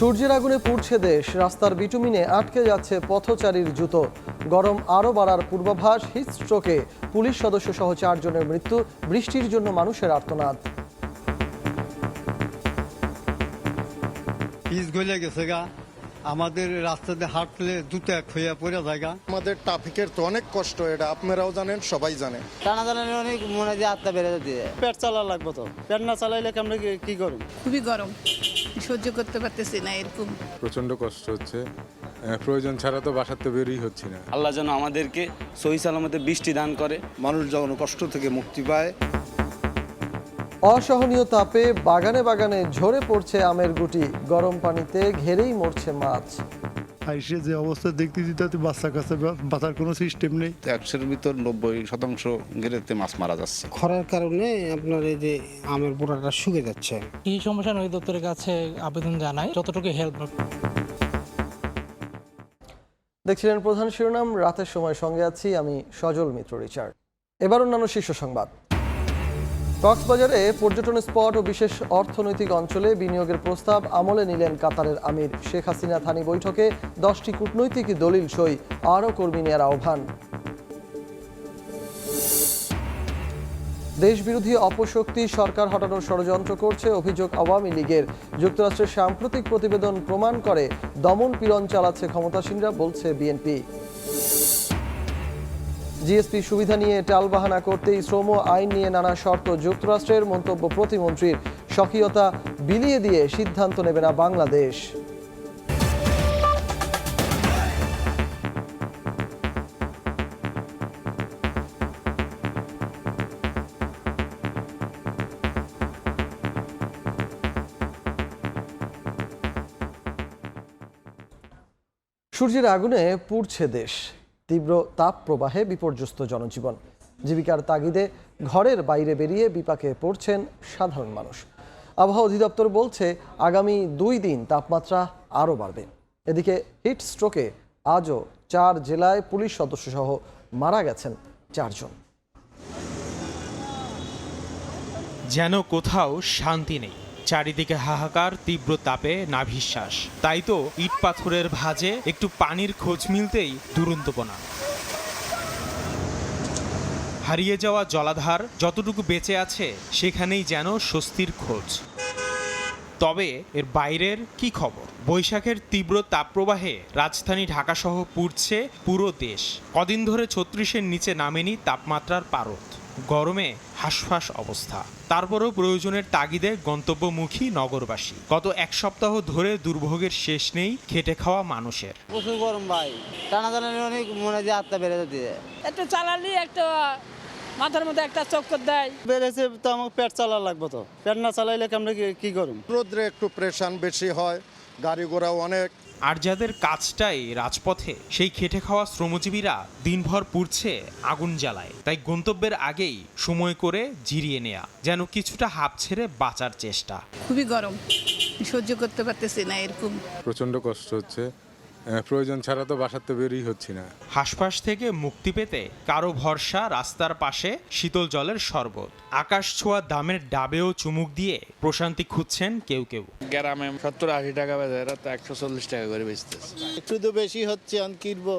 সূর্যের আগুনে পুড়ছে দেশ। রাস্তার বিটুমিনে আটকে যাচ্ছে পথচারীর জুতো। গরম আরও বাড়ার পূর্বাভাস হিটস্ট্রোকে। পুলিশ সদস্য সহ চারজনের মৃত্যু বৃষ্টির জন্য মানুষের আর্তনাদ। পিস গলে গেছে গা। আমাদের রাস্তাতে হাঁটলে দুটো এক হইয়া পড়ে যায় গা। আমাদের ট্রাফিকের তো অনেক কষ্ট এটা আপনারাও জানেন সবাই জানে। টানা টানানি অনেক মনে দিয়ে আত্মা বেড়ে দিয়ে পেট চালা লাগবে তো। পেট না চালাইলে আমরা কি- কি করব খুবই গরম। সহ্য করতে পারতেছি না এরকম। প্রচণ্ড কষ্ট হচ্ছে। প্রয়োজন ছাড়া তো বাসার তো বেরোই হচ্ছে না। আল্লাহ যেন আমাদেরকে সহি সালামতে বৃষ্টি দান করে। মানুষ যখন কষ্ট থেকে মুক্তি পায়। অসহনীয় তাপে বাগানে বাগানে ঝরে পড়ছে আমের গুটি। গরম পানিতে ঘেরেই মরছে মাছ। আইসে যে অবস্থা দেখতেছি তাতে বাচ্চা কাছে বাঁচার কোনো সিস্টেম নেই। একশোর ভিতর নব্বই শতাংশ গেরেতে মাছ মারা যাচ্ছে। খরার কারণে আপনার এই যে আমের পোড়াটা শুকে যাচ্ছে। এই সমস্যা অধিদপ্তরের কাছে আবেদন জানাই যতটুকু হেল্প দেখছিলেন প্রধান শিরোনাম রাতের সময় সঙ্গে আছি আমি সজল মিত্র রিচার্ড। এবার অন্যান্য শীর্ষ সংবাদ। কক্সবাজারে পর্যটন স্পট ও বিশেষ অর্থনৈতিক অঞ্চলে বিনিয়োগের প্রস্তাব আমলে নিলেন কাতারের আমির। শেখ হাসিনা থানি বৈঠকে দশটি কূটনৈতিক দলিল সই, আরও কর্মী নেয়ার আহ্বান। দেশবিরোধী অপশক্তি সরকার হটানোর ষড়যন্ত্র করছে অভিযোগ আওয়ামী লীগের। যুক্তরাষ্ট্রের সাম্প্রতিক প্রতিবেদন প্রমাণ করে দমন পীড়ন চালাচ্ছে ক্ষমতাসীনরা, বলছে বিএনপি। জিএসপি সুবিধা নিয়ে টালবাহানা করতেই শ্রম আইন নিয়ে নানা শর্ত, যুক্তরাষ্ট্রের মন্তব্য প্রতিমন্ত্রীর স্বকীয়তা বিলিয়ে দিয়ে সিদ্ধান্ত নেবে না বাংলাদেশ। সূর্যের আগুনে পুড়ছে দেশ। তীব্র তাপ প্রবাহে বিপর্যস্ত জনজীবন। জীবিকার তাগিদে ঘরের বাইরে বেরিয়ে বিপাকে পড়ছেন সাধারণ মানুষ। আবহাওয়া অধিদপ্তর বলছে, আগামী দুই দিন তাপমাত্রা আরও বাড়বে। এদিকে হিট স্ট্রোকে আজও চার জেলায় পুলিশ সদস্য সহ মারা গেছেন চারজন। যেন কোথাও শান্তি নেই। চারিদিকে হাহাকার, তীব্র তাপে নাভিশ্বাস। তাই তো ইট পাথরের ভাঁজে একটু পানির খোঁজ মিলতেই দুরন্তপনা হারিয়ে যাওয়া জলাধার যতটুকু বেঁচে আছে, সেখানেই যেন স্বস্তির খোঁজ। তবে এর বাইরের কি খবর? বৈশাখের তীব্র তাপপ্রবাহে রাজধানী ঢাকাসহ পুড়ছে পুরো দেশ। কদিন ধরে ছত্রিশের নিচে নামেনি তাপমাত্রার পারদ। গরমে হাঁসফাঁস অবস্থা। তারপরও প্রয়োজনের তাগিদে গন্তব্যমুখী নগরবাসী। গত এক সপ্তাহ ধরে দুর্ভোগের শেষ নেই খেটে খাওয়া মানুষের। প্রচুর গরম ভাই। টানা টানানি অনেক মনে দিয়ে আত্মা বেড়ে দিয়ে একটু চালালি একটা মাথার মধ্যে একটা চক্কর দেয়। বেড়েছে তো আমাকে পেট চালা লাগবে তো। পেট না চালাইলে আমরা কি- কি করব রোদ্রে একটু প্রেশান বেশি হয় গাড়ি ঘোড়াও অনেক। আর যাদের কাজটাই রাজপথে সেই খেটে খাওয়া শ্রমজীবীরা দিনভর পুড়ছে আগুন জ্বালায়। তাই গন্তব্যের আগেই সময় করে জিরিয়ে নেয়া যেন কিছুটা হাফ ছেড়ে বাঁচার চেষ্টা। খুবই গরম সহ্য করতে পারতেছি না এরকম। প্রচণ্ড কষ্ট হচ্ছে। প্রয়োজন ছাড়া তো বাসার তো বেরই হচ্ছে না। হাসপাস থেকে মুক্তি পেতে কারও ভরসা রাস্তার পাশে শীতল জলের শরবত। আকাশ ছোঁয়া দামের ডাবেও চুমুক দিয়ে প্রশান্তি খুঁজছেন কেউ কেউ। গ্রামে সত্তর আশি টাকা এরা তো একশো চল্লিশ টাকা করে বেচতেছে। একটু তো বেশি হচ্ছে আমি কিনবো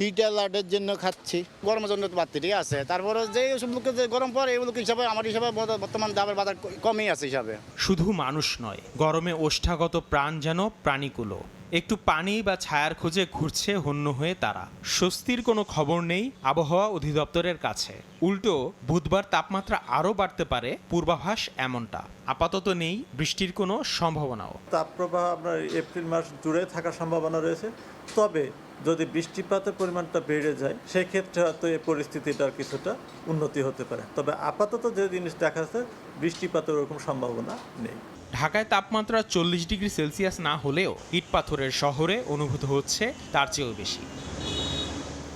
হিটার লাটের জন্য খাচ্ছি। গরমের জন্য তো বাড়তি ঠিক আছে? তারপরে যে সব লোকে যে গরম পড়ে এই লোক হিসাবে আমার হিসাবে বর্তমান দামের বাজার কমই আছে হিসাবে। শুধু মানুষ নয় গরমে ওষ্ঠাগত প্রাণ যেন প্রাণীকুলো একটু পানি বা ছায়ার খোঁজে ঘুরছে হন্য হয়ে তারা। স্বস্তির কোনো খবর নেই আবহাওয়া অধিদপ্তরের কাছে। উল্টো, বুধবার তাপমাত্রা আরও বাড়তে পারে, পূর্বাভাস এমনটা। আপাতত নেই, বৃষ্টির কোনো সম্ভাবনাও। তাপপ্রবাহ আপনার এপ্রিল মাস জুড়ে থাকার সম্ভাবনা রয়েছে। তবে যদি বৃষ্টিপাতের পরিমাণটা বেড়ে যায়, সেক্ষেত্রে হয়তো এই পরিস্থিতিটার কিছুটা উন্নতি হতে পারে। তবে আপাতত যে জিনিস দেখা যাচ্ছে, বৃষ্টিপাতের ওরকম সম্ভাবনা নেই। ঢাকায় তাপমাত্রা চল্লিশ ডিগ্রি সেলসিয়াস না হলেও ইট পাথরের শহরে অনুভূত হচ্ছে তার চেয়েও বেশি।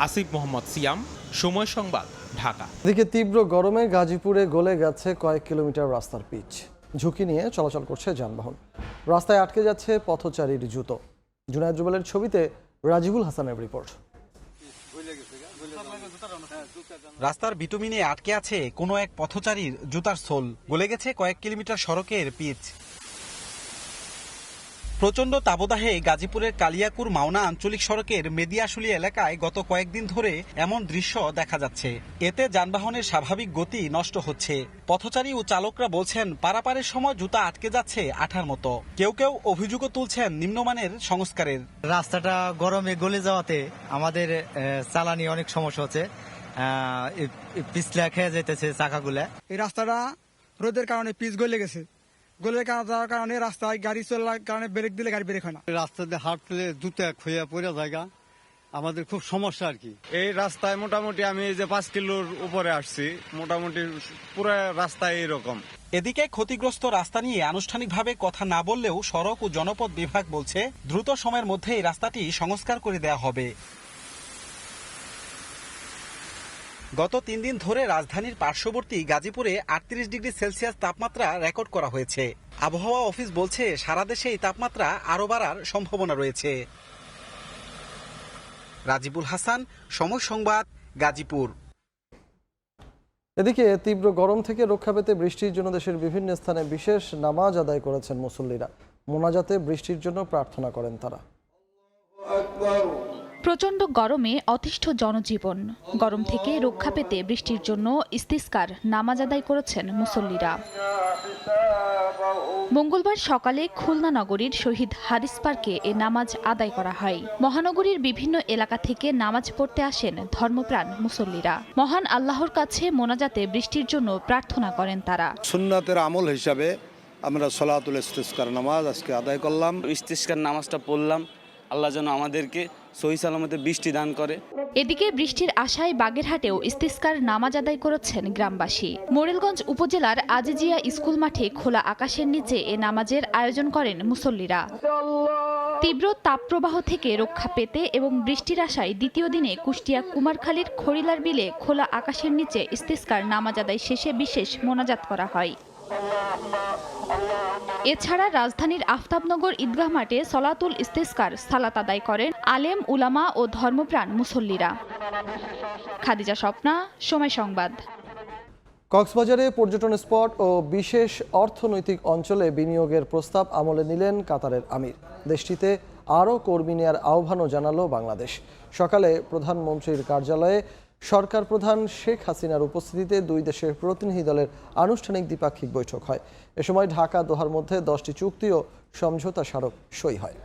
আসিফ মোহাম্মদ সিয়াম, সময় সংবাদ, ঢাকা। এদিকে তীব্র গরমে গাজীপুরে গলে গেছে কয়েক কিলোমিটার রাস্তার পিচ। ঝুঁকি নিয়ে চলাচল করছে যানবাহন। রাস্তায় আটকে যাচ্ছে পথচারীর জুতো। জুনায়দ জুবেলের ছবিতে রাজিবুল হাসানের রিপোর্ট। রাস্তার বিটুমিনে আটকে আছে কোনো এক পথচারীর জুতার সোল। গলে গেছে কয়েক কিলোমিটার সড়কের পিচ। প্রচণ্ড তাবদাহে গাজীপুরের কালিয়াকুর মাওনা আঞ্চলিক সড়কের মেদিয়াশুলি এলাকায় গত কয়েকদিন ধরে এমন দৃশ্য দেখা যাচ্ছে। এতে যানবাহনের স্বাভাবিক গতি নষ্ট হচ্ছে। পথচারী ও চালকরা বলছেন, পারাপারের সময় জুতা আটকে যাচ্ছে আঠার মতো। কেউ কেউ অভিযোগও তুলছেন নিম্নমানের সংস্কারের। রাস্তাটা গরমে গলে যাওয়াতে আমাদের চালানি অনেক সমস্যা হচ্ছে। পিছলা খেয়ে যেতেছে চাকাগুলা। এই রাস্তাটা রোদের কারণে পিচ গলে গেছে। গলে যাওয়ার কারণে রাস্তায় গাড়ি চলার কারণে ব্রেক দিলে গাড়ি ব্রেক হয় না। রাস্তাতে হাঁটলে জুতা খুঁয়া পড়ে জায়গা। আমাদের খুব সমস্যা আর কি। এই রাস্তায় মোটামুটি আমি যে পাঁচ কিলোর উপরে আসছি মোটামুটি পুরো রাস্তায় এরকম এদিকে ক্ষতিগ্রস্ত রাস্তা নিয়ে আনুষ্ঠানিকভাবে কথা না বললেও সড়ক ও জনপথ বিভাগ বলছে দ্রুত সময়ের মধ্যে এই রাস্তাটি সংস্কার করে দেওয়া হবে। গত তিন দিন ধরে রাজধানীর পার্শ্ববর্তী গাজীপুরে আটত্রিশ ডিগ্রি সেলসিয়াস তাপমাত্রা রেকর্ড করা হয়েছে। আবহাওয়া অফিস বলছে সারা দেশে এই তাপমাত্রা আরও বাড়ার সম্ভাবনা রয়েছে। রাজিবুল হাসান সময় সংবাদ গাজীপুর। এদিকে তীব্র গরম থেকে রক্ষা পেতে বৃষ্টির জন্য দেশের বিভিন্ন স্থানে বিশেষ নামাজ আদায় করেছেন মুসল্লিরা। মোনাজাতে বৃষ্টির জন্য প্রার্থনা করেন তারা। প্রচণ্ড গরমে অতিষ্ঠ জনজীবন। গরম থেকে রক্ষা পেতে বৃষ্টির জন্য ইস্তিস্কার নামাজ আদায় করেছেন মুসল্লিরা। মঙ্গলবার সকালে খুলনা নগরীর শহীদ হারিস পার্কে এ নামাজ আদায় করা হয়। মহানগরীর বিভিন্ন এলাকা থেকে নামাজ পড়তে আসেন ধর্মপ্রাণ মুসল্লিরা। মহান আল্লাহর কাছে মোনাজাতে বৃষ্টির জন্য প্রার্থনা করেন তারা। সুন্নাতের আমল হিসাবে আমরা সলাতুল ইস্তিস্কার নামাজ আজকে আদায় করলাম। ইস্তিস্কার নামাজটা পড়লাম। আল্লাহ যেন আমাদেরকে সহি সালামতে বৃষ্টি দান করে। এদিকে বৃষ্টির আশায় বাগেরহাটেও ইস্তিস্কার নামাজ আদায় করেছেন গ্রামবাসী। মোরেলগঞ্জ উপজেলার আজিজিয়া স্কুল মাঠে খোলা আকাশের নিচে এ নামাজের আয়োজন করেন মুসল্লিরা। তীব্র তাপপ্রবাহ থেকে রক্ষা পেতে এবং বৃষ্টির আশায় দ্বিতীয় দিনে কুষ্টিয়া কুমারখালীর খড়িলার বিলে খোলা আকাশের নিচে ইস্তিস্কার নামাজ আদায় শেষে বিশেষ মোনাজাত করা হয়। এছাড়া রাজধানীর আফতাবনগর ঈদগাহ মাঠে সলাতুল ইস্তেস্কার সালাত আদায় করেন আলেম, উলামা ও ধর্মপ্রাণ মুসল্লিরা। খাদিজা স্বপ্না, সময় সংবাদ। কক্সবাজারে পর্যটন স্পট ও বিশেষ অর্থনৈতিক অঞ্চলে বিনিয়োগের প্রস্তাব আমলে নিলেন কাতারের আমির। দেশটিতে আরও কর্মী নেয়ার আহ্বানও জানালো বাংলাদেশ। সকালে প্রধানমন্ত্রীর কার্যালয়ে সরকার প্রধান শেখ হাসিনার উপস্থিতিতে দুই দেশের প্রতিনিধি দলের আনুষ্ঠানিক দ্বিপাক্ষিক বৈঠক হয়। এ সময় ঢাকা দোহার মধ্যে দশটি চুক্তি ও সমঝোতা স্মারক সই হয়।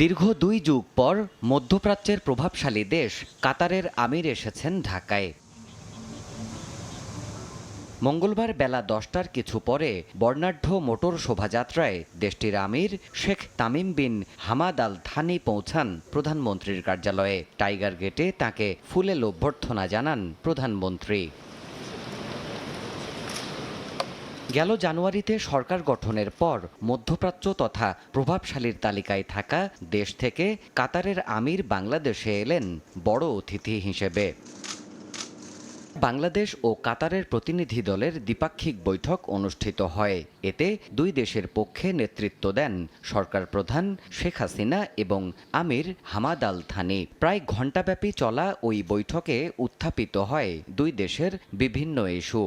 দীর্ঘ দুই যুগ পর মধ্যপ্রাচ্যের প্রভাবশালী দেশ কাতারের আমির এসেছেন ঢাকায়। মঙ্গলবার বেলা দশটার কিছু পরে বর্ণাঢ্য মোটর শোভাযাত্রায় দেশটির Amir Sheikh Tamim bin Hamad Al Thani পৌঁছান প্রধানমন্ত্রীর কার্যালয়ে। টাইগার গেটে তাকে ফুলে অভ্যর্থনা জানান প্রধানমন্ত্রী। গেল জানুয়ারিতে সরকার গঠনের পর মধ্যপ্রাচ্য তথা প্রভাবশালীর তালিকায় থাকা দেশ থেকে কাতারের আমির বাংলাদেশে এলেন বড় অতিথি হিসেবে। বাংলাদেশ ও কাতারের প্রতিনিধি দলের দ্বিপাক্ষিক বৈঠক অনুষ্ঠিত হয়। এতে দুই দেশের পক্ষে নেতৃত্ব দেন সরকার প্রধান শেখ হাসিনা এবং আমির হামাদ আল থানি। প্রায় ঘণ্টাব্যাপী চলা ওই বৈঠকে উত্থাপিত হয় দুই দেশের বিভিন্ন ইস্যু।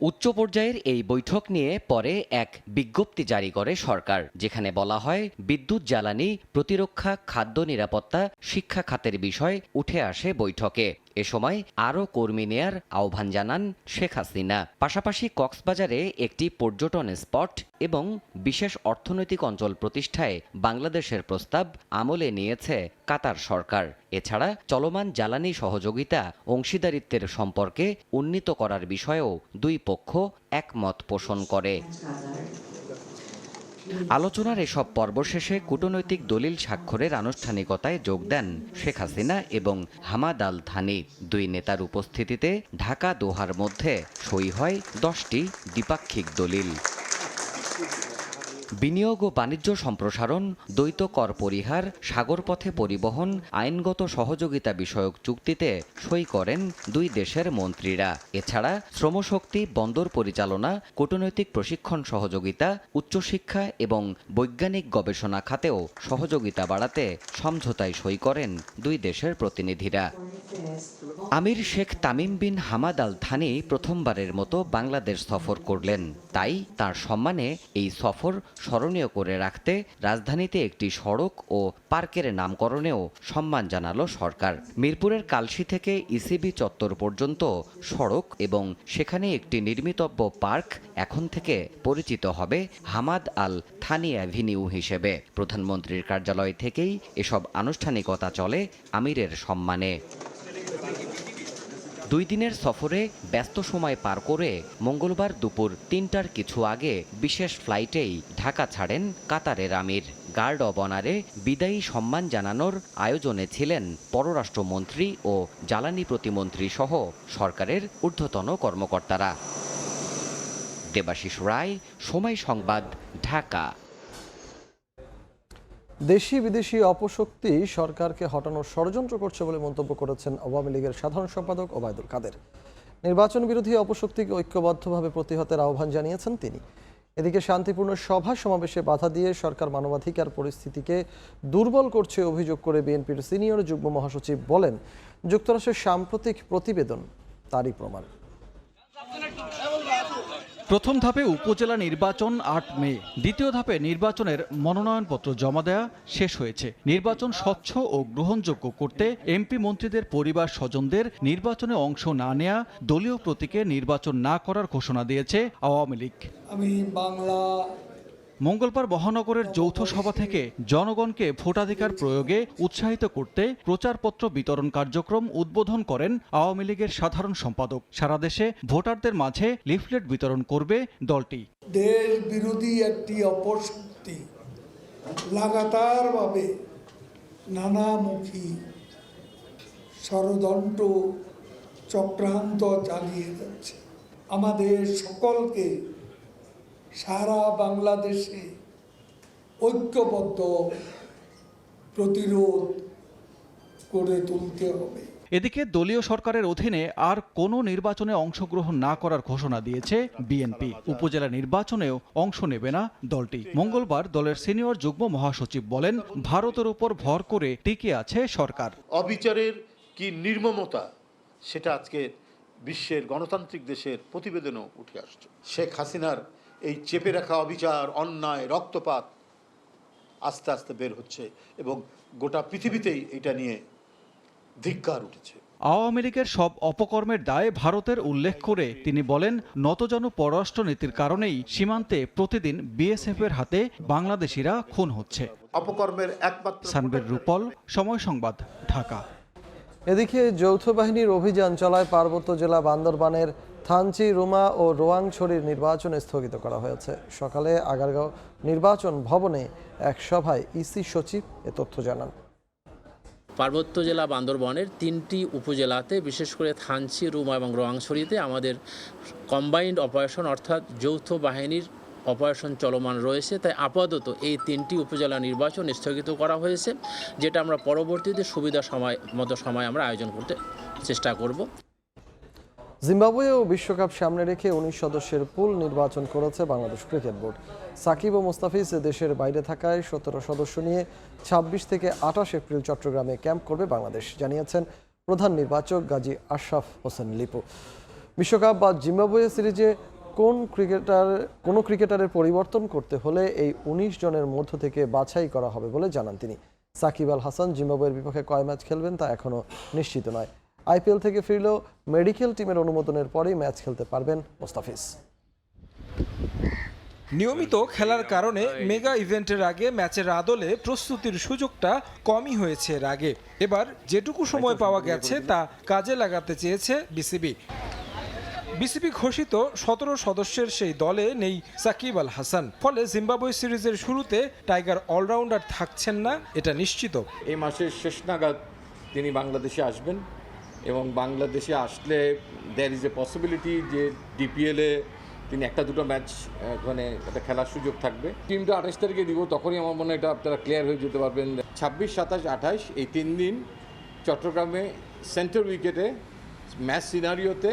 উচ্চ পর্যায়ের এই বৈঠক নিয়ে পরে এক বিজ্ঞপ্তি জারি করে সরকার, যেখানে বলা হয়, বিদ্যুৎ জ্বালানি, প্রতিরক্ষা, খাদ্য নিরাপত্তা, শিক্ষা খাতের বিষয় উঠে আসে বৈঠকে। এ সময় আরও কর্মী নেয়ার আহ্বান জানান শেখ হাসিনা। পাশাপাশি কক্সবাজারে একটি পর্যটন স্পট এবং বিশেষ অর্থনৈতিক অঞ্চল প্রতিষ্ঠায় বাংলাদেশের প্রস্তাব আমলে নিয়েছে কাতার সরকার। এছাড়া চলমান জ্বালানি সহযোগিতা অংশীদারিত্বের সম্পর্কে উন্নীত করার বিষয়েও দুই পক্ষ একমত পোষণ করে। আলোচনার এসব পর্ব শেষে কূটনৈতিক দলিল স্বাক্ষরের আনুষ্ঠানিকতায় যোগ দেন শেখ হাসিনা এবং হামাদ আল থানি। দুই নেতার উপস্থিতিতে ঢাকা দোহার মধ্যে সই হয় দশটি দ্বিপাক্ষিক দলিল। বিনিয়োগ ও বাণিজ্য সম্প্রসারণ, দ্বৈত কর পরিহার সাগরপথে পরিবহন, আইনগত সহযোগিতা বিষয়ক চুক্তিতে সই করেন দুই দেশের মন্ত্রীরা। এছাড়া শ্রমশক্তি, বন্দর পরিচালনা, কূটনৈতিক প্রশিক্ষণ সহযোগিতা, উচ্চশিক্ষা এবং বৈজ্ঞানিক গবেষণা খাতেও সহযোগিতা বাড়াতে সমঝোতায় সই করেন দুই দেশের প্রতিনিধিরা। Amir Sheikh Tamim bin Hamad Al Thani প্রথমবারের মতো বাংলাদেশ সফর করলেন। তাই তার সম্মানে এই সফর স্মরণীয় করে রাখতে রাজধানীতে একটি সড়ক ও পার্কের নামকরণেও সম্মান জানালো সরকার। মিরপুরের কালশি থেকে ইসিবি চত্বর পর্যন্ত সড়ক এবং সেখানে একটি নির্মিতব্য পার্ক এখন থেকে পরিচিত হবে হামাদ আল থানি অ্যাভিনিউ হিসেবে। প্রধানমন্ত্রীর কার্যালয় থেকেই এসব আনুষ্ঠানিকতা চলে আমিরের সম্মানে। দুই দিনের সফরে ব্যস্ত সময় পার করে মঙ্গলবার দুপুর তিনটার কিছু আগে বিশেষ ফ্লাইটেই ঢাকা ছাড়েন কাতারের আমির। গার্ড অব অনারে বিদায়ী সম্মান জানানোর আয়োজনে ছিলেন পররাষ্ট্রমন্ত্রী ও জ্বালানি প্রতিমন্ত্রী সহ সরকারের ঊর্ধ্বতন কর্মকর্তারা। দেবাশিস রায়, সময় সংবাদ, ঢাকা। দেশি বিদেশি অপশক্তি সরকারকে হটানোর ষড়যন্ত্র করছে বলে মন্তব্য করেছেন আওয়ামী লীগের সাধারণ সম্পাদক ওবায়দুল কাদের। নির্বাচন বিরোধী অপশক্তিকে ঐক্যবদ্ধভাবে প্রতিহতের আহ্বান জানিয়েছেন তিনি। এদিকে শান্তিপূর্ণ সভা সমাবেশে বাধা দিয়ে সরকার মানবাধিকার পরিস্থিতিকে দুর্বল করছে অভিযোগ করে বিএনপির সিনিয়র যুগ্ম মহাসচিব বলেন, যুক্তরাষ্ট্রের সাম্প্রতিক প্রতিবেদন তারই প্রমাণ। প্রথম ধাপে উপজেলা নির্বাচন আট মে। দ্বিতীয় ধাপে নির্বাচনের মনোনয়নপত্র জমা দেয়া শেষ হয়েছে। নির্বাচন স্বচ্ছ ও গ্রহণযোগ্য করতে এমপি মন্ত্রীদের পরিবার স্বজনদের নির্বাচনে অংশ না নেয়া, দলীয় প্রতীকে নির্বাচন না করার ঘোষণা দিয়েছে আওয়ামী লীগ। আমি বাংলা মঙ্গলবার মহানগরের যৌথ সভা থেকে জনগণকে ভোটাধিকার প্রয়োগে উৎসাহিত করতে প্রচারপত্র বিতরণ কার্যক্রম উদ্বোধন করেন আওয়ামী লীগের সাধারণ সম্পাদক। সারা দেশে ভোটারদের মাঝে লিফলেট বিতরণ করবে দলটি। দেশ বিরোধী একটি অপশক্তি। লাগাতারভাবে নানামুখী ষড়যন্ত্র চক্রান্ত চালিয়ে যাচ্ছে। আমাদের সকলকে সারা বাংলাদেশে ঐক্যবদ্ধ প্রতিরোধ করে তুলতে হবে। এদিকে দলীয় সরকারের অধীনে আর কোনো নির্বাচনে অংশগ্রহণ না করার ঘোষণা দিয়েছে বিএনপি। উপজেলা নির্বাচনেও অংশ নেবে না দলটি। মঙ্গলবার দলের সিনিয়র যুগ্ম মহাসচিব বলেন ভারতের উপর ভর করে টিকে আছে সরকার। অবিচারের কি নির্মমতা সেটা আজকে বিশ্বের গণতান্ত্রিক দেশের প্রতিবেদনও উঠে আসছে। শেখ হাসিনার এই চেপে রাখা অবিচার অন্যায় রক্তপাত আস্তে আস্তে বের হচ্ছে এবং গোটা পৃথিবীতেই এটা নিয়ে ধিক্কার উঠেছে। আওয়ামী লীগের সব অপকর্মের দায় ভারতের উল্লেখ করে তিনি বলেন নতজন পররাষ্ট্র নীতির কারণেই সীমান্তে প্রতিদিন বিএসএফ এর হাতে বাংলাদেশিরা খুন হচ্ছে। অপকর্মের একমাত্র সানবের রূপল সময় সংবাদ ঢাকা। এদিকে যৌথ বাহিনীর অভিযান চলায় পার্বত্য জেলা বান্দরবানের থানচি, রুমা ও রোয়াংছড়ির নির্বাচন স্থগিত করা হয়েছে। সকালে আগারগাঁও নির্বাচন ভবনে এক সভায় ইসি সচিব এ তথ্য জানান। পার্বত্য জেলা বান্দরবনের তিনটি উপজেলাতে, বিশেষ করে থানচি, রুমা এবং রোয়াংছড়িতে আমাদের কম্বাইন্ড অপারেশন অর্থাৎ যৌথ বাহিনীর অপারেশন চলমান রয়েছে। তাই আপাতত এই তিনটি উপজেলা নির্বাচন স্থগিত করা হয়েছে, যেটা আমরা পরবর্তীতে সুবিধা সময়, মতো সময় আমরা আয়োজন করতে চেষ্টা করব। জিম্বাবুয়েও বিশ্বকাপ সামনে রেখে উনিশ সদস্যের পুল নির্বাচন করেছে বাংলাদেশ ক্রিকেট বোর্ড। সাকিব ও মুস্তাফিজ দেশের বাইরে থাকায় সতেরো সদস্য নিয়ে ২৬ থেকে আঠাশ এপ্রিল চট্টগ্রামে ক্যাম্প করবে বাংলাদেশ, জানিয়েছেন প্রধান নির্বাচক গাজী আশরাফ হোসেন লিপু। বিশ্বকাপ বা জিম্বাবুয়ে সিরিজে কোন ক্রিকেটার, কোনো ক্রিকেটারের পরিবর্তন করতে হলে এই উনিশ জনের মধ্য থেকে বাছাই করা হবে বলে জানান তিনি। সাকিব আল হাসান জিম্বাবুয়ের বিপক্ষে কয় ম্যাচ খেলবেন তা এখনও নিশ্চিত নয়। আইপিএল থেকে ফিরলেও মেডিকেল টিমের অনুমোদনের পরেই ম্যাচ খেলতে পারবেন মোস্তাফিজ। নিয়মিত খেলার কারণে মেগা ইভেন্টের আগে ম্যাচের আদলে প্রস্তুতির সুযোগটা কমই হয়েছে এর আগে। এবার যেটুকু সময় পাওয়া গেছে তা কাজে লাগাতে চেয়েছে বিসিবি। বিসিবি ঘোষিত সতেরো সদস্যের সেই দলে নেই সাকিব আল হাসান। ফলে জিম্বাবুয়ে সিরিজের শুরুতে টাইগার অলরাউন্ডার থাকছেন না এটা নিশ্চিত। এই মাসের শেষ নাগাদ তিনি বাংলাদেশে আসবেন। এবং বাংলাদেশে আসলে দ্যার ইজ এ পসিবিলিটি যে ডিপিএলে তিনি একটা দুটো ম্যাচ ওখানে একটা খেলার সুযোগ থাকবে। টিমটা আঠাশ তারিখে দিব, তখনই আমার মনে হয় এটা আপনারা ক্লিয়ার হয়ে যেতে পারবেন। ছাব্বিশ, সাতাশ, আঠাশ, এই তিন দিন চট্টগ্রামে সেন্টার উইকেটে ম্যাচ সিনারিওতে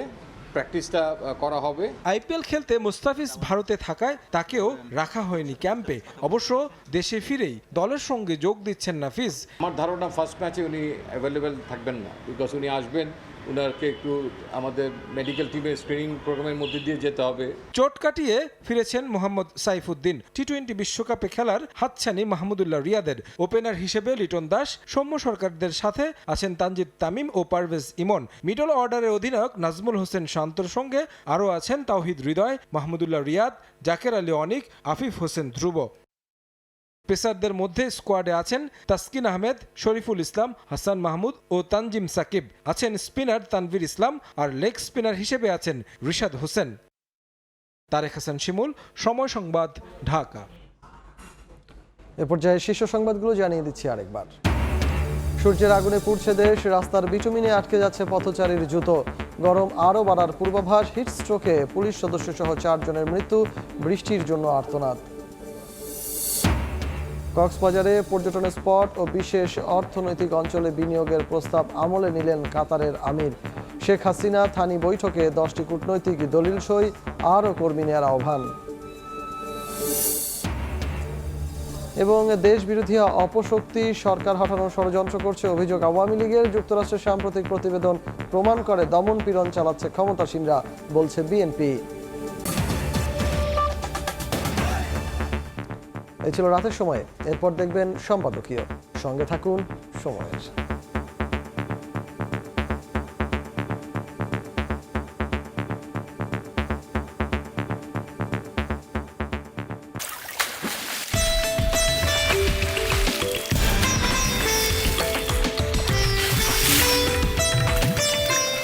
প্র্যাকটিসটা করা হবে। আইপিএল খেলতে মুস্তাফিজ ভারতে থাকায় তাকেও রাখা হয়নি ক্যাম্পে। অবশ্য দেশে ফিরেই দলের সঙ্গে যোগ দিচ্ছেন নাফিজ। আমার ধারণা ফার্স্ট ম্যাচে উনি অ্যাভেলেবেল থাকবেন না বিকজ উনি আসবেন। উনারকে একটু আমাদের মেডিকেল টিমের স্ক্রিনিং প্রোগ্রামের মধ্যে দিয়ে যেতে হবে। চোট কাটিয়ে ফিরেছেন মোহাম্মদ সাইফুদ্দিন। টি টোয়েন্টি বিশ্বকাপে খেলার হাতছানি মাহমুদুল্লাহ রিয়াদের। ওপেনার হিসেবে লিটন দাস, সৌম্য সরকারদের সাথে আছেন তানজিদ তামিম ও পারভেজ ইমন। মিডল অর্ডারের অধিনায়ক নাজমুল হোসেন শান্তর সঙ্গে আরও আছেন তাওহিদ হৃদয়, মাহমুদুল্লাহ রিয়াদ, জাকের আলী অনিক, আফিফ হোসেন ধ্রুব। পেসারদের মধ্যে স্কোয়াডে আছেন তাসকিন আহমেদ, শরীফুল ইসলাম, হাসান মাহমুদ ও তানজিম সাকিব। আছেন স্পিনার তানভীর ইসলাম আর লেগ স্পিনার হিসেবে আছেন রিশাদ হোসেন। তারেক হাসান শিমুল, সময় সংবাদ, ঢাকা। এ পর্যায়ে শীর্ষ সংবাদগুলো জানিয়ে দিচ্ছি আরেকবার। সূর্যের আগুনে পুড়ছে দেশ, রাস্তার বিটুমিনে আটকে যাচ্ছে পথচারীর জুতো। গরম আরও বাড়ার পূর্বাভাস, হিট স্ট্রোকে পুলিশ সদস্য সহ চারজনের মৃত্যু, বৃষ্টির জন্য আর্তনাদ। কক্সবাজারে পর্যটন স্পট ও বিশেষ অর্থনৈতিক অঞ্চলে বিনিয়োগের প্রস্তাব আমলে নিলেন কাতারের আমির। শেখ হাসিনা থানি বৈঠকে দশটি কূটনৈতিক দলিল সই আরও কর্মী নেয়ার আহ্বান। এবং দেশ বিরোধী অপশক্তি সরকার হটানোর ষড়যন্ত্র করছে অভিযোগ আওয়ামী লীগের। যুক্তরাষ্ট্রের সাম্প্রতিক প্রতিবেদন প্রমাণ করে দমন পীড়ন চালাচ্ছে ক্ষমতাসীনরা, বলছে বিএনপি। এই ছিল রাতের সময়। এরপর দেখবেন সম্পাদকীয়। সঙ্গে থাকুন সময়ের